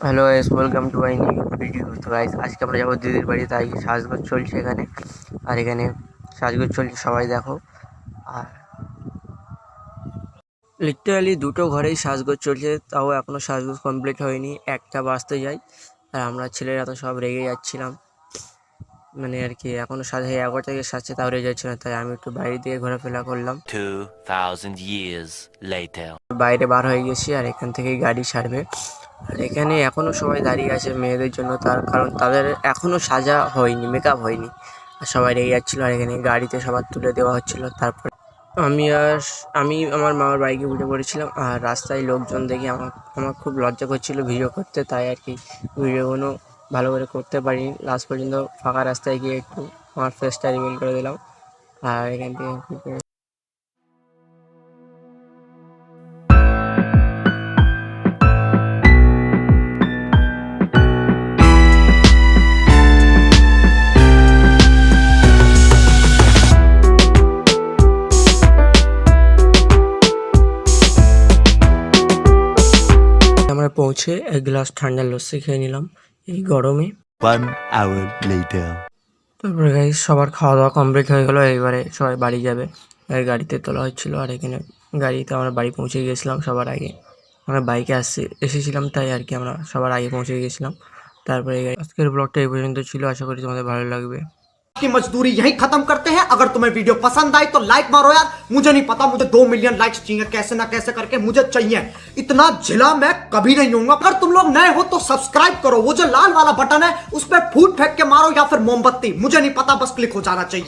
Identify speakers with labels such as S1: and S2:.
S1: Hello S welcome to my new video তো guys আজকে আমরা যাব দিদির বাড়ি, তাই সাজগোজ চলছে এখানে। আর এখানে সাজগোজ চলছে, সবাই দেখো। আর লিটারালি দুটো ঘরেই সাজগোজ চলছে, তাও এখনও সাজগোজ কমপ্লিট হয়নি। একটা বাঁচতে যাই আর আমরা ছেলেরা তো সব রেগে যাচ্ছিলাম। মানে আর কি এখনও সাজে এগারো থেকে সাজছে তাও রেগে যাচ্ছিল তাই আমি একটু বাইরে দিয়ে ঘোরাফেরা করলাম।
S2: 2,000 years
S1: বাইরে বার হয়ে গেছি আর এখান থেকেই গাড়ি ছাড়বে। আর এখানে এখনও সবাই দাঁড়িয়ে আছে মেয়েদের জন্য তার কারণ তাদের এখনও সাজা হয়নি মেকআপ হয়নি। আর সবাই রেগে যাচ্ছিল আর এখানে গাড়িতে সবার তুলে দেওয়া হচ্ছিল তারপর আমি আর আমি আমার মামার বাইকে উঠে পড়েছিলাম আর রাস্তায় লোকজন দেখে আমার আমার খুব লজ্জা করছিল ভিডিও করতে তাই আর কি ভিডিওগুলো ভালো করে করতে পারিনি লাস্ট পর্যন্ত ফাঁকা রাস্তায় গিয়ে একটু আমার ফেসটা রিভিল করে দিলাম। আর এখান থেকে আমরা পৌঁছে এক গ্লাস ঠান্ডা লস্যি খেয়ে নিলাম। এই গরমে. তারপরে গাড়ি সবার খাওয়া দাওয়া কমপ্লিট হয়ে গেলো এবারে সবাই বাড়ি যাবে। আর গাড়িতে তোলা হচ্ছিল আর এখানে গাড়িতে আমরা বাড়ি পৌঁছে গিয়েছিলাম সবার আগে। আমরা বাইকে আসছি এসেছিলাম তাই আর কি আমরা সবার আগে পৌঁছে গিয়েছিলাম তারপরে এই আজকের ব্লগটা এই পর্যন্ত ছিল আশা করি তোমাদের ভালো লাগবে।
S3: की मजदूरी यही खत्म करते हैं। अगर तुम्हें वीडियो पसंद आई तो लाइक मारो यार। मुझे नहीं पता, मुझे दो मिलियन लाइक्स चाहिए। कैसे ना कैसे करके मुझे चाहिए। इतना जिला मैं कभी नहीं होऊँगा अगर तुम लोग नए हो तो सब्सक्राइब करो। वो जो लाल वाला बटन है, उस पर फूट फेंक के मारो या फिर मोमबत्ती। मुझे नहीं पता, बस क्लिक हो जाना चाहिए।